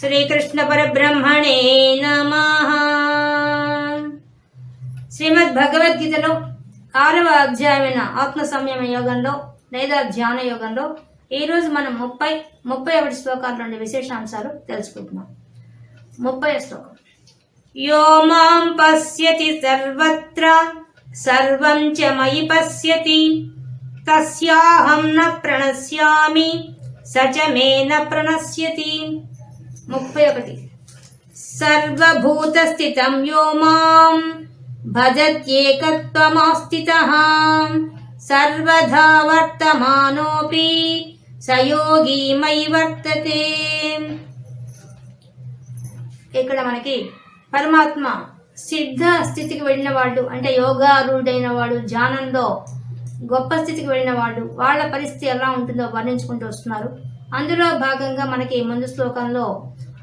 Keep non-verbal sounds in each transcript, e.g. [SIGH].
శ్రీకృష్ణ పరబ్రహ్మణే నమ. శ్రీమద్ భగవద్గీతలో ఆరవ అధ్యాయమైన ఆత్మ సంయమ యోగంలో లేదా ధ్యాన యోగంలో ఈరోజు మనం ముప్పై ముప్పై ఒకటి శ్లోకాల నుండి విశేషాంశాలు తెలుసుకుంటున్నాం. ముప్పై శ్లోకం. యో మాం పశ్యతి సర్వత్ర సర్వం చ మయి పశ్యతి తస్యాహం న ప్రణశ్యామి స చ మే న ప్రణశ్యతి. ముప్పై ఒకటి. సర్వభూతస్థితం యో మాం భజత్యేకత్వమాస్థితః. సర్వధా వర్తమానోపి సయోగి మయి వర్తతే. ఇక్కడ మనకి పరమాత్మ సిద్ధ స్థితికి వెళ్ళిన వాళ్ళు అంటే యోగారూఢైన వాడు ధ్యానంలో గొప్ప స్థితికి వెళ్ళిన వాళ్ళు వాళ్ళ పరిస్థితి ఎలా ఉంటుందో వర్ణించుకుంటూ వస్తున్నారు. అందులో భాగంగా మనకి ముందు శ్లోకంలో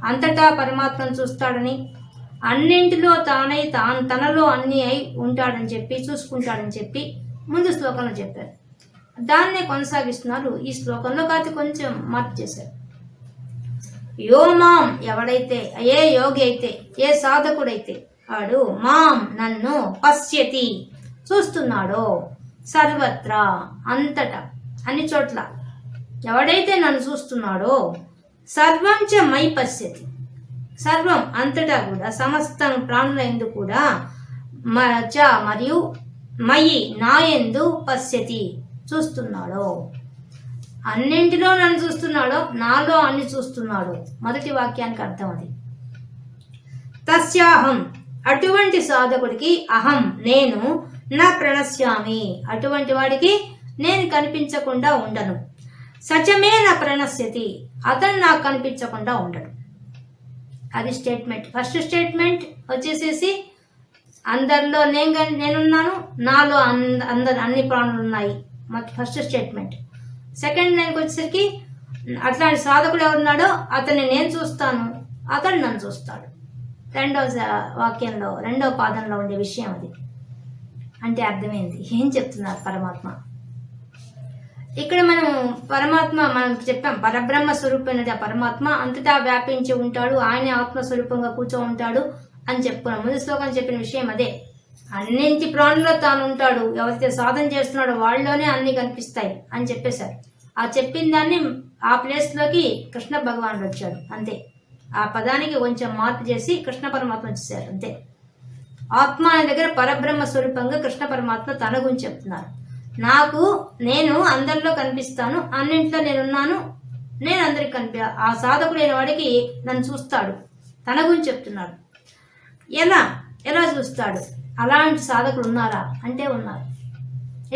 అంతటా పరమాత్మను చూస్తాడని అన్నింటిలో తానై తాను తనలో అన్నీ అయి ఉంటాడని చెప్పి చూసుకుంటాడని చెప్పి ముందు శ్లోకంలో చెప్పారు. దాన్నే కొనసాగిస్తున్నారు. ఈ శ్లోకంలో కాదు కొంచెం మార్పు చేశారు. యో మాం ఎవడైతే ఏ యోగి అయితే ఏ సాధకుడైతే వాడు మాం నన్ను పశ్యతి చూస్తున్నాడో సర్వత్రా అంతటా అన్ని చోట్ల. ఎవడైతే నన్ను చూస్తున్నాడో సర్వం చ మై పశ్యతి. సర్వం అంతటా కూడా సమస్తం ప్రాణులందు కూడా మ చ మరియు మయి నా ఎందు పశ్యతి. చూస్తున్నాడో. అన్నింటిలో నన్ను చూస్తున్నాడో నాలో అన్ని చూస్తున్నాడు. మొదటి వాక్యానికి అర్థం అది. తస్యాహం. అటువంటి సాధకుడికి అహం నేను నా ప్రణశ్యామి. అటువంటి వాడికి నేను కనిపించకుండా ఉండను. సత్యమే నా ప్రణశ్యతి. అతను నాకు కనిపించకుండా ఉండడు. అది స్టేట్మెంట్ ఫస్ట్ స్టేట్మెంట్ వచ్చేసేసి అందరిలో నేను నేనున్నాను నాలో అంద అందరు అన్ని ప్రాణులు ఉన్నాయి. మొత్తం ఫస్ట్ స్టేట్మెంట్ సెకండ్ లైన్కి వచ్చేసరికి అట్లాంటి సాధకుడు ఎవరున్నాడో అతన్ని నేను చూస్తాను. అతడు నన్ను చూస్తాడు. రెండో వాక్యంలో రెండో పాదంలో ఉండే విషయం అది. అంటే అర్థమైంది. ఏం చెప్తున్నారు పరమాత్మ? ఇక్కడ మనం పరమాత్మ మనం చెప్పాం పరబ్రహ్మ స్వరూపమైనది ఆ పరమాత్మ. అంతటా వ్యాపించి ఉంటాడు ఆయన ఆత్మస్వరూపంగా కూర్చో ఉంటాడు అని చెప్పుకున్నాం. ముందు శ్లోకం చెప్పిన విషయం అదే. అన్నింటి ప్రాణుల్లో తాను ఉంటాడు. ఎవరైతే సాధన చేస్తున్నాడో వాళ్ళలోనే అన్ని కనిపిస్తాయి అని చెప్పేశారు. ఆ చెప్పిన దాన్ని ఆ ప్లేస్లోకి కృష్ణ భగవానుడు వచ్చాడు. అంతే. ఆ పదానికి కొంచెం మార్పు చేసి కృష్ణ పరమాత్మ వచ్చేసారు అంతే. ఆత్మ అనే దగ్గర పరబ్రహ్మ స్వరూపంగా కృష్ణ పరమాత్మ తన గురించి చెప్తున్నారు. నాకు నేను అందరిలో కనిపిస్తాను. అన్నింట్లో నేనున్నాను. నేను అందరికి కనిపి ఆ సాధకుడైన వాడికి నన్ను చూస్తాడు. తన గురించి చెప్తున్నాడు. ఎలా? ఎలా చూస్తాడు? అలాంటి సాధకులు ఉన్నారా? అంటే ఉన్నారు.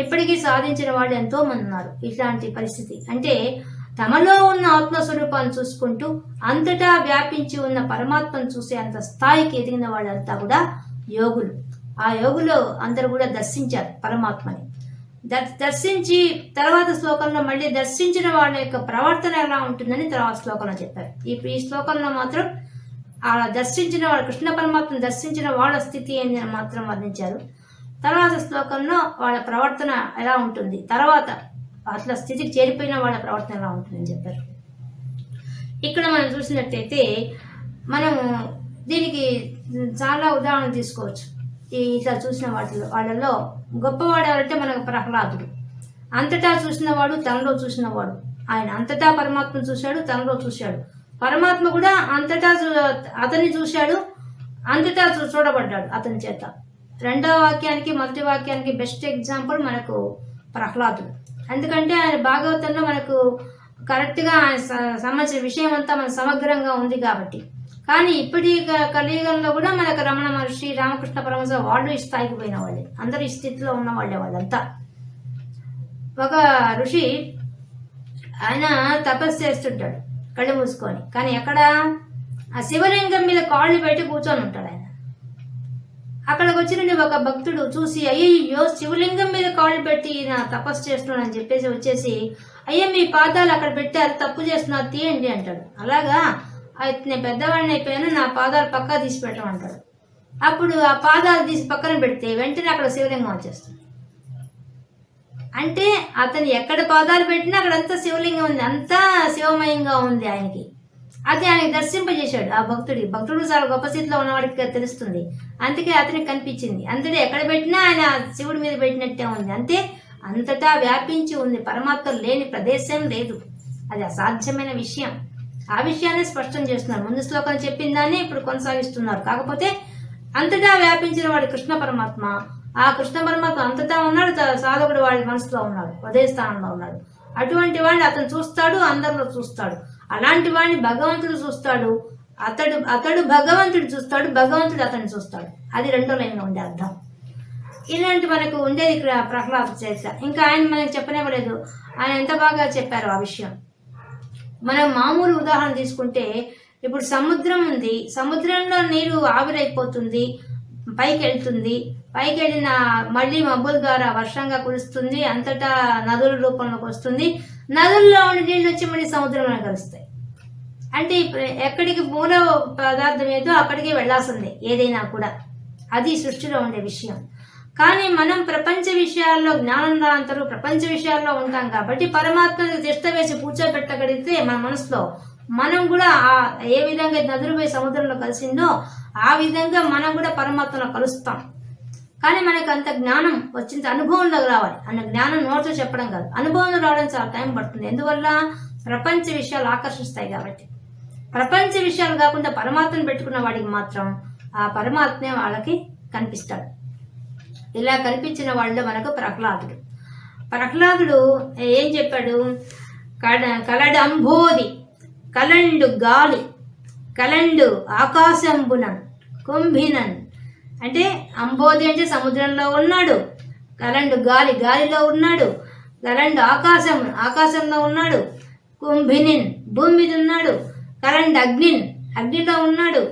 ఇప్పటికీ సాధించిన వాళ్ళు ఎంతో మంది ఉన్నారు. ఇట్లాంటి పరిస్థితి. అంటే తమలో ఉన్న ఆత్మస్వరూపాన్ని చూసుకుంటూ అంతటా వ్యాపించి ఉన్న పరమాత్మను చూసే అంత స్థాయికి ఎదిగిన వాళ్ళంతా కూడా యోగులు. ఆ యోగులు అందరూ కూడా దర్శించారు పరమాత్మని. దర్శించి తర్వాత శ్లోకంలో మళ్ళీ దర్శించిన వాళ్ళ యొక్క ప్రవర్తన ఎలా ఉంటుందని తర్వాత శ్లోకంలో చెప్పారు. ఈ ఈ శ్లోకంలో మాత్రం ఆ దర్శించిన వాళ్ళు కృష్ణ పరమాత్మను దర్శించిన వాళ్ళ స్థితి ఏంది అని మాత్రం వర్ణించారు. తర్వాత శ్లోకంలో వాళ్ళ ప్రవర్తన ఎలా ఉంటుంది? తర్వాత అట్లా స్థితికి చేరిపోయిన వాళ్ళ ప్రవర్తన ఎలా ఉంటుందని చెప్పారు. ఇక్కడ మనం చూసినట్టయితే మనము దీనికి చాలా ఉదాహరణ తీసుకోవచ్చు. ఈ చూసిన వాటిలో వాళ్ళలో గొప్పవాడు ఎవరంటే మనకు ప్రహ్లాదుడు. అంతటా చూసినవాడు తనలో చూసినవాడు. ఆయన అంతటా పరమాత్మను చూశాడు తనలో చూశాడు. పరమాత్మ కూడా అంతటా అతన్ని చూశాడు అంతటా చూ- చూడబడ్డాడు అతని చేత. రెండవ వాక్యానికి మొదటి వాక్యానికి బెస్ట్ ఎగ్జాంపుల్ మనకు ప్రహ్లాదుడు. ఎందుకంటే ఆయన భాగవతంలో మనకు కరెక్ట్గా ఆయన సంబంధించిన విషయం అంతా మన సమగ్రంగా ఉంది కాబట్టి. కానీ ఇప్పటి కలియుగంలో కూడా మనకు రమణ మహర్షి రామకృష్ణ పరమహంస వాళ్ళు ఈ స్థాయికి పోయిన వాళ్ళే అందరూ ఈ స్థితిలో ఉన్న వాళ్ళే వాళ్ళంతా. ఒక ఋషి ఆయన తపస్సు చేస్తుంటాడు కళ్ళు మూసుకొని. కానీ ఎక్కడ? ఆ శివలింగం మీద కాళ్ళు పెట్టి కూర్చొని ఉంటాడు ఆయన. అక్కడికి వచ్చిన ఒక భక్తుడు చూసి అయ్యో శివలింగం మీద కాళ్ళు పెట్టి నా తపస్సు చేస్తున్నాడు అని చెప్పేసి వచ్చేసి అయ్యా మీ పాదాలు అక్కడ పెట్టారు తప్పు చేస్తున్నారు తీయండి అంటాడు. అలాగా అయితే నేను పెద్దవాడిని అయిపోయాను నా పాదాలు పక్కా తీసి పెట్టమంటాడు. అప్పుడు ఆ పాదాలు తీసి పక్కన పెడితే వెంటనే అక్కడ శివలింగం వచ్చేస్తుంది. అంటే అతను ఎక్కడ పాదాలు పెట్టినా అక్కడంతా శివలింగం ఉంది అంతా శివమయంగా ఉంది ఆయనకి. అది ఆయనకి దర్శింపజేశాడు ఆ భక్తుడి భక్తుడు చాలా గొప్ప స్థితిలో ఉన్నవాడికి తెలుస్తుంది. అందుకే అతనికి కనిపించింది. అంతటే ఎక్కడ పెట్టినా ఆయన శివుడి మీద పెట్టినట్టే ఉంది. అంతే అంతటా వ్యాపించి ఉంది. పరమాత్మ లేని ప్రదేశం లేదు. అది అసాధ్యమైన విషయం. ఆ విషయాన్ని స్పష్టం చేస్తున్నారు. ముందు శ్లోకం చెప్పిన దాన్ని ఇప్పుడు కొనసాగిస్తున్నారు. కాకపోతే అంతటా వ్యాపించిన వాడు కృష్ణ పరమాత్మ. ఆ కృష్ణ పరమాత్మ అంతటా ఉన్నాడు సాధకుడు వాడి మనసులో ఉన్నాడు హృదయ స్థానంలో ఉన్నాడు. అటువంటి వాడిని అతను చూస్తాడు అందరిలో చూస్తాడు. అలాంటి వాడిని భగవంతుడు చూస్తాడు. అతడు అతడు భగవంతుడు చూస్తాడు భగవంతుడు అతన్ని చూస్తాడు. అది రెండో లైన్లో ఉండే అర్థం. ఇలాంటి మనకు ఉండేది ఇక్కడ ప్రహ్లాద చరిత్ర. ఇంకా ఆయన మనకు చెప్పనివ్వలేదు. ఆయన ఎంత బాగా చెప్పారు ఆ విషయం. మనం మామూలు ఉదాహరణ తీసుకుంటే ఇప్పుడు సముద్రం ఉంది. సముద్రంలో నీరు ఆవిరైపోతుంది పైకి వెళ్తుంది పైకి వెళ్ళిన మళ్ళీ మబ్బుల ద్వారా వర్షంగా కురుస్తుంది అంతటా నదుల రూపంలోకి వస్తుంది. నదుల్లో ఉండే నీళ్ళు వచ్చి మళ్ళీ సముద్రంలో కలుస్తాయి. అంటే ఎక్కడికి మూల పదార్థం ఏదో అక్కడికి వెళ్ళాల్సిందే ఏదైనా కూడా. అది సృష్టిలో ఉండే విషయం. కానీ మనం ప్రపంచ విషయాల్లో జ్ఞానం రాంతరు ప్రపంచ విషయాల్లో ఉంటాం కాబట్టి పరమాత్మని తిష్ట వేసి కూర్చోబెట్టగలిగితే మన మనసులో మనం కూడా ఆ ఏ విధంగా నదులు పోయి సముద్రంలో కలిసిందో ఆ విధంగా మనం కూడా పరమాత్మలో కలుస్తాం. కానీ మనకు అంత జ్ఞానం వచ్చింది అనుభవంలోకి రావాలి. అన్న జ్ఞానం నోట్తో చెప్పడం కాదు. అనుభవంలో రావడం చాలా టైం పడుతుంది. ఎందువల్ల? ప్రపంచ విషయాలు ఆకర్షిస్తాయి కాబట్టి. ప్రపంచ విషయాలు కాకుండా పరమాత్మను పెట్టుకున్న వాడికి మాత్రం ఆ పరమాత్మే వాళ్ళకి కనిపిస్తాడు. ఇలా కనిపించిన వాళ్ళు మనకు ప్రహ్లాదుడు. ప్రహ్లాదుడు ఏం చెప్పాడు? కడ కలడంబోది కలండు గాలి కలండు ఆకాశంబునన్ కుంభినన్. అంటే అంబోది అంటే సముద్రంలో ఉన్నాడు కలండు గాలి గాలిలో ఉన్నాడు కలండు ఆకాశం ఆకాశంలో ఉన్నాడు కుంభినిన్ భూమి మీద ఉన్నాడు కలండు అగ్నిన్ అగ్నిలో ఉన్నాడు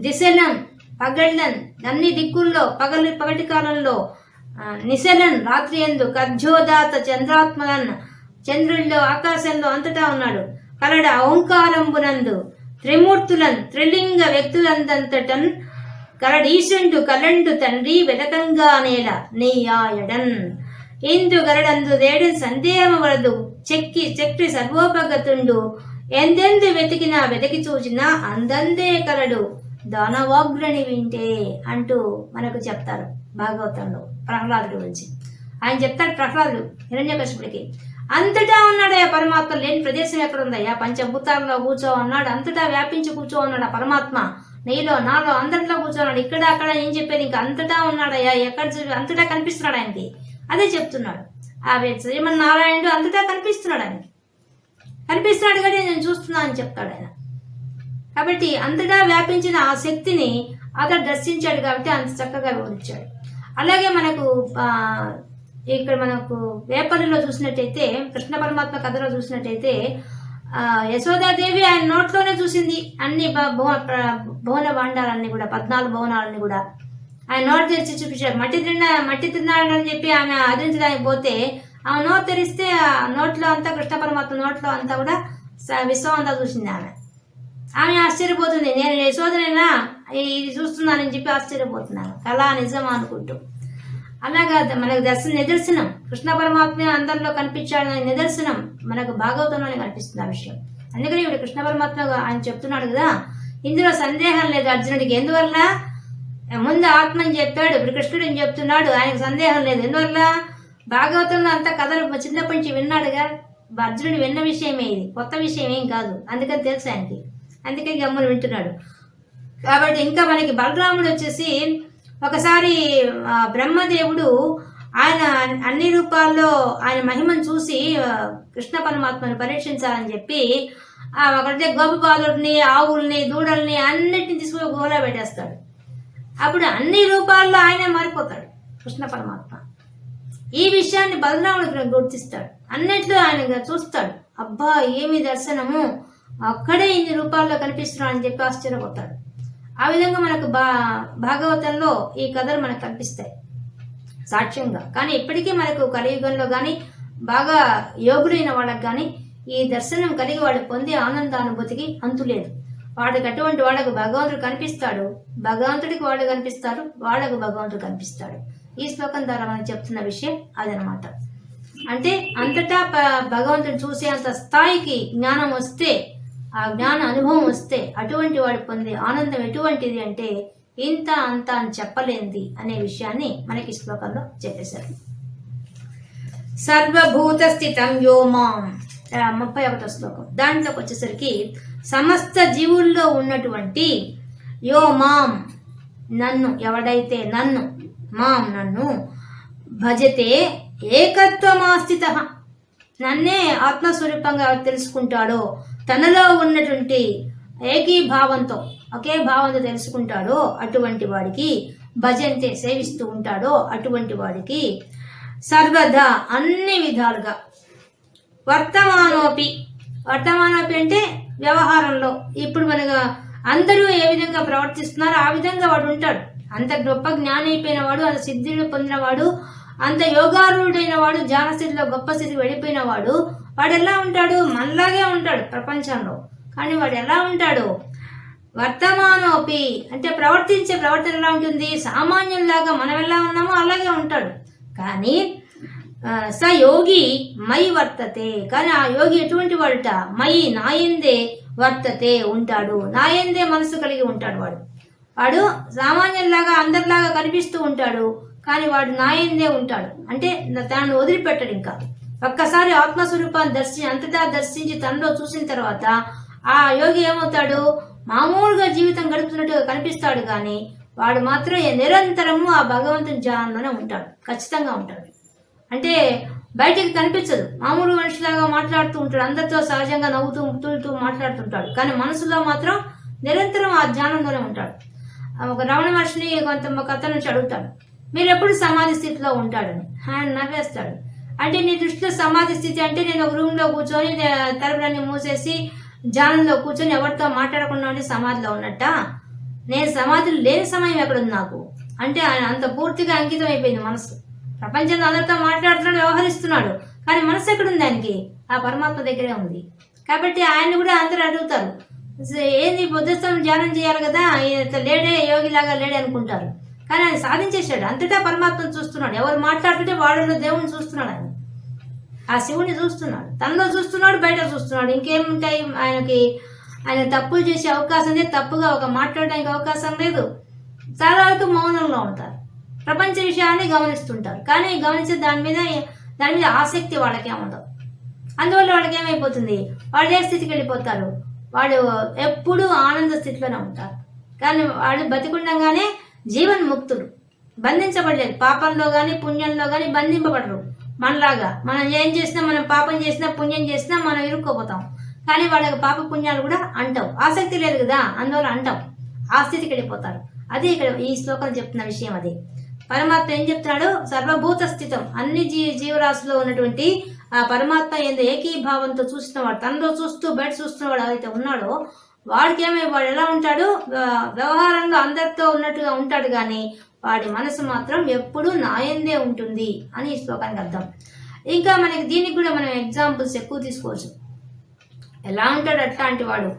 దిశనం పగళ్ళన్ అన్ని దిక్కుల్లో పగలి పగటి కాలంలో నిశలన్ రాత్రి ఎందు కర్జోదాత చంద్రాత్మలన్ చంద్రుల్లో ఆకాశంలో అంతటా ఉన్నాడు. కలడ ఓంకారంబునందు త్రిమూర్తులన్ త్రిలింగ వ్యక్తులందంతటన్ కరడీశుండు కలండు తండ్రి వెదకంగా నేల నెయ్యాయడన్ ఇందు గరడందు దేడు సందేహం వలదు చెక్కి చెక్కి సర్వోపగతుండు. ఎందెందు వెతికినా వెతికి చూచినా అందందే కలడు. దానవాగ్రని వింటే అంటూ మనకు చెప్తారు భాగవతంలో ప్రహ్లాదుడి గురించి. ఆయన చెప్తాడు ప్రహ్లాదుడు హిరణ్యకృష్ణుడికి అంతటా ఉన్నాడయ్యా పరమాత్మ? లేని ప్రదేశం ఎక్కడ ఉందయ్యా పంచభూతాల్లో కూర్చో అన్నాడు అంతటా వ్యాపించి కూర్చో ఉన్నాడు ఆ పరమాత్మ? నీలో నాలో అందరిలో కూర్చోన్నాడు ఇక్కడ అక్కడ ఏం చెప్పేది? ఇంకా అంతటా ఉన్నాడయ్యా ఎక్కడ అంతటా కనిపిస్తున్నాడు ఆయనకి? అదే చెప్తున్నాడు. ఆ శ్రీమన్నారాయణుడు అంతటా కనిపిస్తున్నాడు ఆయనకి. కనిపిస్తున్నాడు కానీ నేను చూస్తున్నా అని చెప్తాడు ఆయన. కాబట్టి అంతటా వ్యాపించిన ఆ శక్తిని అతడు దర్శించాడు కాబట్టి అంత చక్కగా వివరించాడు అలాగే మనకు ఇక్కడ మనకు వేపల్లిలో చూసినట్టయితే కృష్ణ పరమాత్మ కథలో చూసినట్టయితే యశోదాదేవి ఆయన నోట్లోనే చూసింది అన్ని భువన భాండాలన్నీ కూడా పద్నాలుగు భవనాలన్నీ కూడా. ఆయన నోరు తెరిచి చూపించాడు. మట్టి తిన్న మట్టి తిన్నాడని చెప్పి ఆమె ఆదరించడానికి పోతే ఆమె నోరు తెరిస్తే ఆ నోట్లో అంతా కృష్ణ పరమాత్మ నోట్లో అంతా కూడా విశ్వం అంతా చూసింది ఆమె. ఆమె ఆశ్చర్యపోతుంది. నేను యశోదనైనా ఇది చూస్తున్నానని చెప్పి ఆశ్చర్యపోతున్నాను. కళ నిజమా అనుకుంటూ. అలాగా మనకు దర్శన నిదర్శనం. కృష్ణ పరమాత్మ అందరిలో కనిపించాడని నిదర్శనం. మనకు భాగవతంలోనే కనిపిస్తుంది ఆ విషయం. అందుకని ఇప్పుడు కృష్ణ పరమాత్మ ఆయన చెప్తున్నాడు కదా. ఇందులో సందేహం లేదు అర్జునుడికి. ఎందువల్ల? ముందు ఆత్మని చెప్పాడు ఇప్పుడు కృష్ణుడు అని చెప్తున్నాడు. ఆయనకు సందేహం లేదు. ఎందువల్ల? భాగవతంలో అంత కథలు చిన్నప్పటి నుంచి విన్నాడుగా. అర్జునుడు విన్న విషయమే ఇది. కొత్త విషయం ఏం కాదు. అందుకని తెలుసు ఆయనకి. అందుకే గమ్మున వింటున్నాడు. కాబట్టి ఇంకా మనకి బలరాముడు వచ్చేసి ఒకసారి బ్రహ్మదేవుడు ఆయన అన్ని రూపాల్లో ఆయన మహిమను చూసి కృష్ణ పరమాత్మను పరీక్షించాలని చెప్పి ఆ ఒకటే గోపబాలుడిని ఆవుల్ని దూడల్ని అన్నిటిని తీసుకుని గోలా పెట్టేస్తాడు. అప్పుడు అన్ని రూపాల్లో ఆయనే మారిపోతాడు కృష్ణ పరమాత్మ. ఈ విషయాన్ని బలరాముడు గుర్తిస్తాడు. అన్నిట్లో ఆయన చూస్తాడు. అబ్బా ఏమి దర్శనము? అక్కడే ఇన్ని రూపాల్లో కనిపిస్తున్నాడు అని చెప్పి ఆశ్చర్యపోతాడు. ఆ విధంగా మనకు బా భాగవతంలో ఈ కథలు మనకు కనిపిస్తాయి. సాక్ష్యంగా. కానీ ఇప్పటికీ మనకు కలియుగంలో కానీ బాగా యోగులైన వాళ్ళకి కానీ ఈ దర్శనం కలిగి వాడు పొందే ఆనందానుభూతికి అంతు లేదు. వాడికి అటువంటి వాళ్ళకు భగవంతుడు కనిపిస్తాడు. భగవంతుడికి వాళ్ళు కనిపిస్తారు. వాళ్ళకు భగవంతుడు కనిపిస్తాడు. ఈ శ్లోకం ద్వారా మనం చెప్తున్న విషయం అదనమాట. అంటే అంతటా ప- భగవంతుడు చూసే అంత స్థాయికి జ్ఞానం వస్తే ఆ జ్ఞాన అనుభవం వస్తే అటువంటి వాడు పొందే ఆనందం ఎటువంటిది అంటే ఇంత అంత అని చెప్పలేంది అనే విషయాన్ని మనకి శ్లోకంలో చెప్పేశారు. సర్వభూత స్థితం యో ముప్పై ఒకటో శ్లోకం. దాంట్లోకి వచ్చేసరికి సమస్త జీవుల్లో ఉన్నటువంటి యో మాం నన్ను ఎవడైతే నన్ను మాం నన్ను భజతే ఏకత్వమాస్థిత. నన్నే ఆత్మస్వరూపంగా తెలుసుకుంటాడో తనలో ఉన్నటువంటి ఏకీభావంతో ఒకే భావంతో తెలుసుకుంటాడో అటువంటి వాడికి భజంతే సేవిస్తూ ఉంటాడో అటువంటి వాడికి సర్వదా అన్ని విధాలుగా వర్తమానోపి వర్తమానోపి అంటే వ్యవహారంలో ఇప్పుడు మనకు అందరూ ఏ విధంగా ప్రవర్తిస్తున్నారో ఆ విధంగా వాడు ఉంటాడు. అంత గొప్ప జ్ఞాని అయిపోయిన వాడు అంత సిద్ధిని పొందినవాడు అంత యోగారుడైన వాడు ధ్యాన స్థితిలో గొప్ప స్థితికి వెళ్ళిపోయిన వాడు వాడు ఎలా ఉంటాడు? మనలాగే ఉంటాడు ప్రపంచంలో. కానీ వాడు ఎలా ఉంటాడు? వర్తమానోపి అంటే ప్రవర్తించే ప్రవర్తన ఎలా ఉంటుంది? సామాన్యుల్లాగా మనం ఎలా ఉన్నామో అలాగే ఉంటాడు. కానీ స యోగి మై వర్తతే. కానీ ఆ యోగి ఎటువంటి వాడుట? మై నాయందే వర్తతే ఉంటాడు. నాయందే మనసు కలిగి ఉంటాడు వాడు. వాడు సామాన్యుల్లాగా అందరిలాగా కనిపిస్తూ ఉంటాడు. కానీ వాడు నాయందే ఉంటాడు. అంటే తనను వదిలిపెట్టడు ఇంకా. ఒక్కసారి ఆత్మస్వరూపాన్ని దర్శించి అంతటా దర్శించి తనలో చూసిన తర్వాత ఆ యోగి ఏమవుతాడు? మామూలుగా జీవితం గడుపుతున్నట్టుగా కనిపిస్తాడు కానీ వాడు మాత్రం నిరంతరము ఆ భగవంతుని ధ్యానంలోనే ఉంటాడు. ఖచ్చితంగా ఉంటాడు. అంటే బయటికి కనిపించదు. మామూలు మనిషిలాగా మాట్లాడుతూ ఉంటాడు. అందరితో సహజంగా నవ్వుతూ ముత్తులుతూ మాట్లాడుతుంటాడు. కానీ మనసులో మాత్రం నిరంతరం ఆ ధ్యానంలోనే ఉంటాడు. ఒక రమణ మహర్షిని కొంత ఒక అతను నుంచి అడుగుతాడు. మీరు ఎప్పుడు సమాధి స్థితిలో ఉంటాడని ఆయన నవ్వేస్తాడు. అంటే నీ దృష్టిలో సమాధి స్థితి అంటే నేను ఒక రూమ్లో కూర్చొని తలుపులన్నీ మూసేసి జానంలో కూర్చొని ఎవరితో మాట్లాడకుండా ఉండి సమాధిలో ఉన్నట్ట? నేను సమాధిలో లేని సమయం ఎక్కడుంది నాకు? అంటే ఆయన అంత పూర్తిగా అంకితం అయిపోయింది మనసు. ప్రపంచంలో అందరితో మాట్లాడుతున్నాడు వ్యవహరిస్తున్నాడు. కానీ మనసు ఎక్కడుంది ఆయనకి? ఆ పరమాత్మ దగ్గరే ఉంది. కాబట్టి ఆయన కూడా అందరూ అడుగుతారు. ఏంది బుద్ధస్థం ధ్యానం చేయాలి కదా? లేడే యోగిలాగా లేడే అనుకుంటారు. కానీ ఆయన సాధించేశాడు. అంతటా పరమాత్మను చూస్తున్నాడు. ఎవరు మాట్లాడుతుంటే వాళ్ళలో దేవుని చూస్తున్నాడు ఆయన. ఆ శివుని చూస్తున్నాడు. తనలో చూస్తున్నాడు బయట చూస్తున్నాడు. ఇంకేముంటాయి ఆయనకి ఆయన తప్పులు చేసే అవకాశం లేదు. తప్పుగా ఒక మాట్లాడడానికి అవకాశం లేదు. చాలా వరకు మౌనంలో ఉంటారు. ప్రపంచ విషయాన్ని గమనిస్తుంటారు. కానీ గమనించే దాని మీద దాని మీద ఆసక్తి వాళ్ళకేం ఉండదు. అందువల్ల వాళ్ళకి ఏమైపోతుంది? వాళ్ళు ఏ స్థితికి వెళ్ళిపోతారు? వాళ్ళు ఎప్పుడూ ఆనంద స్థితిలోనే ఉంటారు. కానీ వాడు బతికుండగానే జీవన్ ముక్తులు బంధించబడలేదు. పాపంలో కానీ పుణ్యంలో కానీ బంధింపబడరు. మనలాగా మనం ఏం చేసినా మనం పాపం చేసినా పుణ్యం చేసినా మనం ఇరుక్కోపోతాం. కానీ వాళ్ళకి పాప పుణ్యాలు కూడా అంటాం ఆసక్తి లేదు కదా? అందువల్ల అంటాం ఆ స్థితికి వెళ్ళిపోతారు. అదే ఇక్కడ ఈ శ్లోకం చెప్తున్న విషయం అది. పరమాత్మ ఏం చెప్తున్నాడు? సర్వభూత స్థితం. అన్ని జీ జీవరాశిలో ఉన్నటువంటి ఆ పరమాత్మ ఏందో ఏకీభావంతో చూస్తున్నవాడు తనలో చూస్తూ బయట చూస్తున్నవాడు ఎవరైతే ఉన్నాడో వాడికి ఏమై వాడు ఎలా ఉంటాడు? వ్యవహారంగా అందరితో ఉన్నట్టుగా ఉంటాడు కానీ వాడి మనసు మాత్రం ఎప్పుడూ నాయందే ఉంటుంది అని ఈ శ్లోకానికి అర్థం. ఇంకా మనకి దీనికి కూడా మనం ఎగ్జాంపుల్స్ ఎక్కువ తీసుకోవచ్చు. ఎలా ఉంటాడు అట్లాంటి వాడు?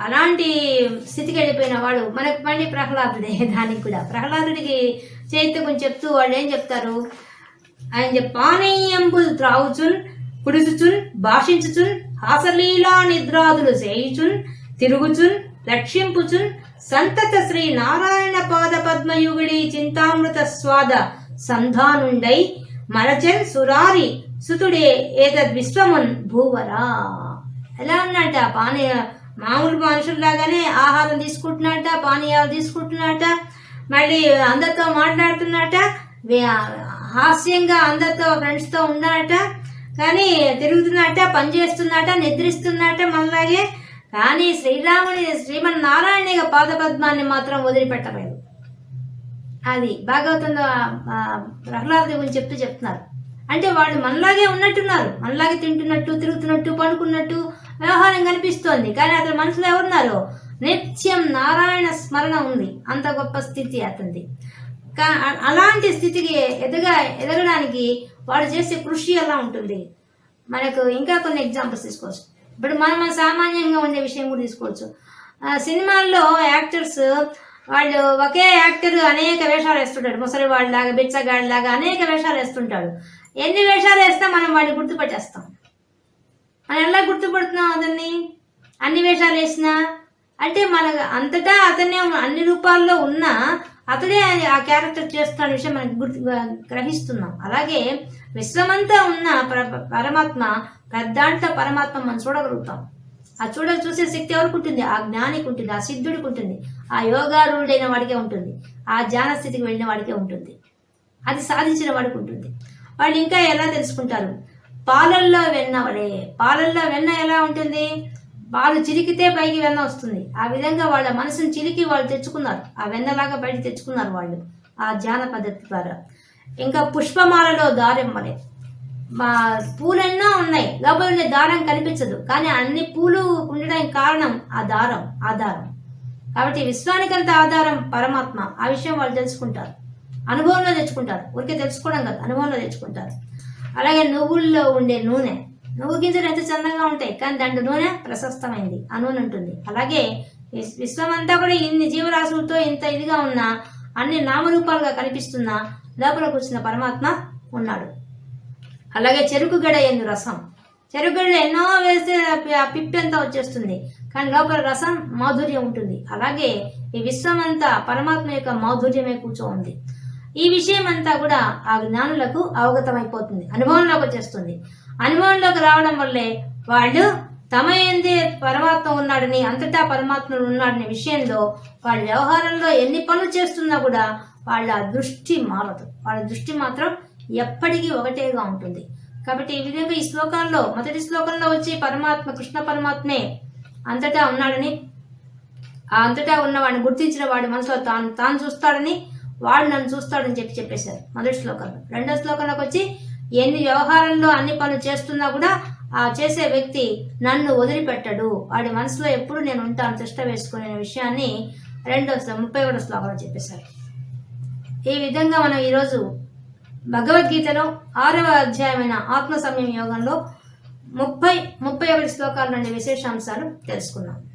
అలాంటి స్థితికి వెళ్ళిపోయిన వాడు మనకు మళ్ళీ ప్రహ్లాదుడే [LAUGHS] దానికి కూడా. ప్రహ్లాదుడికి చైత్య గురించి చెప్తూ వాళ్ళు ఏం చెప్తారు? ఆయన పానీయంబుల్ త్రావుచున్ కుడుచుచున్ భాషించుచున్ హాసలీలా నిద్రాదులు చేయుచున్ తిరుగుచున్ రక్షింపుచున్ సంతత శ్రీ నారాయణ పాద పద్మయుగుడి చింతామృత స్వాద సంధానుండై మరచన్ సురారి సుతుడే ఏతద్ విశ్వమున్ భూవరా. ఎలా ఉన్నట పానీయ మామూలు మనుషుల్లాగానే ఆహారం తీసుకుంటున్నట పానీయాలు తీసుకుంటున్నట మళ్ళీ అందరితో మాట్లాడుతున్నట హాస్యంగా అందరితో ఫ్రెండ్స్తో ఉన్నట కానీ తిరుగుతున్నట పని చేస్తున్నట నిద్రిస్తున్నట మనలాగే కానీ శ్రీరాముని శ్రీమన్నారాయణ పాదపద్మాన్ని మాత్రం వదిలిపెట్టలేదు. అది భాగవతంలో ఆ, గురించి చెప్తూ చెప్తున్నారు. అంటే వాళ్ళు మనలాగే ఉన్నట్టున్నారు. మనలాగే తింటున్నట్టు తిరుగుతున్నట్టు పడుకున్నట్టు వ్యవహారం కనిపిస్తోంది. కానీ అతని మనసులో ఎవరున్నారు? నిత్యం నారాయణ స్మరణ ఉంది. అంత గొప్ప స్థితి అతనిది. కా- అలాంటి స్థితికి ఎదగ ఎదగడానికి వాడు చేసే కృషి ఎలా ఉంటుంది? మనకు ఇంకా కొన్ని ఎగ్జాంపుల్స్ తీసుకోవచ్చు. ఇప్పుడు మనం సామాన్యంగా ఉండే విషయం కూడా తీసుకోవచ్చు. సినిమాల్లో యాక్టర్స్ వాళ్ళు ఒకే యాక్టర్ అనేక వేషాలు వేస్తుంటాడు. ముసలి వాళ్ళలాగా బిచ్చగాడిలాగా అనేక వేషాలు వేస్తుంటాడు. ఎన్ని వేషాలు వేస్తే మనం వాడిని గుర్తుపట్టేస్తాం? మనం ఎలా గుర్తుపడుతున్నాం అతన్ని? అన్ని వేషాలు వేసినా? అంటే మన అంతటా అతనే ఉన్న- అన్ని రూపాల్లో ఉన్నా అతడే ఆ క్యారెక్టర్ చేస్తున్న విషయం మనం గుర్తు గ్రహిస్తున్నాం. అలాగే విశ్వమంతా ఉన్న పరమాత్మ పెద్దాంట్లో పరమాత్మ మనం చూడగలుగుతాం. ఆ చూడ చూసే శక్తి ఎవరికి ఉంటుంది? ఆ జ్ఞానికి ఉంటుంది ఆ సిద్ధుడికి ఉంటుంది ఆ యోగారూఢైన వాడికే ఉంటుంది ఆ ధ్యాన స్థితికి వెళ్ళిన వాడికే ఉంటుంది అది సాధించిన వాడికి ఉంటుంది. వాళ్ళు ఇంకా ఎలా తెలుసుకుంటారు? పాలల్లో వెన్న వలే పాలల్లో వెన్న ఎలా ఉంటుంది? వాళ్ళు చిలికితే పైకి వెన్న వస్తుంది. ఆ విధంగా వాళ్ళ మనసుని చిలికి వాళ్ళు తెచ్చుకున్నారు. ఆ వెన్నలాగా బయట తెచ్చుకున్నారు వాళ్ళు ఆ ధ్యాన పద్ధతి ద్వారా. ఇంకా పుష్పమాలలో దారం మరి. మా పూలెన్నో ఉన్నాయి. లోపల ఉండే దారం కనిపించదు. కానీ అన్ని పూలు ఉండడానికి కారణం ఆ దారం ఆధారం కాబట్టి విశ్వానికంత ఆధారం పరమాత్మ. ఆ విషయం వాళ్ళు తెలుసుకుంటారు. అనుభవంలో తెచ్చుకుంటారు. ఊరికే తెలుసుకోవడం కాదు. అనుభవంలో తెచ్చుకుంటారు. అలాగే నువ్వుల్లో ఉండే నూనె. నువ్వు గింజలు ఎంత చందంగా ఉంటాయి? కానీ దాంట్లో నూనె ప్రశస్తమైంది. ఆ నూనె ఉంటుంది అలాగే విశ్వమంతా కూడా ఇన్ని జీవరాశులతో ఇంత ఇదిగా ఉన్నా అన్ని నామరూపాలుగా కనిపిస్తున్న లోపల కూర్చున్న పరమాత్మ ఉన్నాడు. అలాగే చెరుకు గడ ఎందు రసం. చెరుకు గడ ఎన్నో వేస్తే పిప్పి అంతా వచ్చేస్తుంది. కానీ లోపల రసం మాధుర్యం ఉంటుంది. అలాగే ఈ విశ్వమంతా పరమాత్మ యొక్క మాధుర్యమే కూర్చో ఉంది ఈ విషయం అంతా కూడా ఆ జ్ఞానులకు అవగతమైపోతుంది. అనుభవంలోకి వచ్చేస్తుంది. అనుభవంలోకి రావడం వల్లే వాళ్ళు తమ ఎందే పరమాత్మ ఉన్నాడని అంతటా పరమాత్ముడు ఉన్నాడనే విషయంలో వాళ్ళ వ్యవహారంలో ఎన్ని పనులు చేస్తున్నా కూడా వాళ్ళ దృష్టి మారదు. వాళ్ళ దృష్టి మాత్రం ఎప్పటికీ ఒకటేగా ఉంటుంది. కాబట్టి ఈ విధంగా ఈ శ్లోకాల్లో మొదటి శ్లోకంలో వచ్చి పరమాత్మ కృష్ణ పరమాత్మే అంతటా ఉన్నాడని ఆ అంతటా ఉన్న వాడిని గుర్తించిన వాడి మనసులో తాను తాను చూస్తాడని వాడు నన్ను చూస్తాడని చెప్పి చెప్పేశారు మొదటి శ్లోకంలో. రెండో శ్లోకంలోకి వచ్చి ఎన్ని వ్యవహారంలో అన్ని పనులు చేస్తున్నా కూడా ఆ చేసే వ్యక్తి నన్ను వదిలిపెట్టడు. వాడి మనసులో ఎప్పుడు నేను ఉంటాను తిష్ట వేసుకునే విషయాన్ని రెండో ముప్పై ఒకటో శ్లోకంలో చెప్పేశారు. ఈ విధంగా మనం ఈరోజు భగవద్గీతలో ఆరవ అధ్యాయమైన ఆత్మ సమయం యోగంలో ముప్పై ముప్పై ఒకటి శ్లోకాల నుండి విశేషాంశాలు తెలుసుకున్నాం.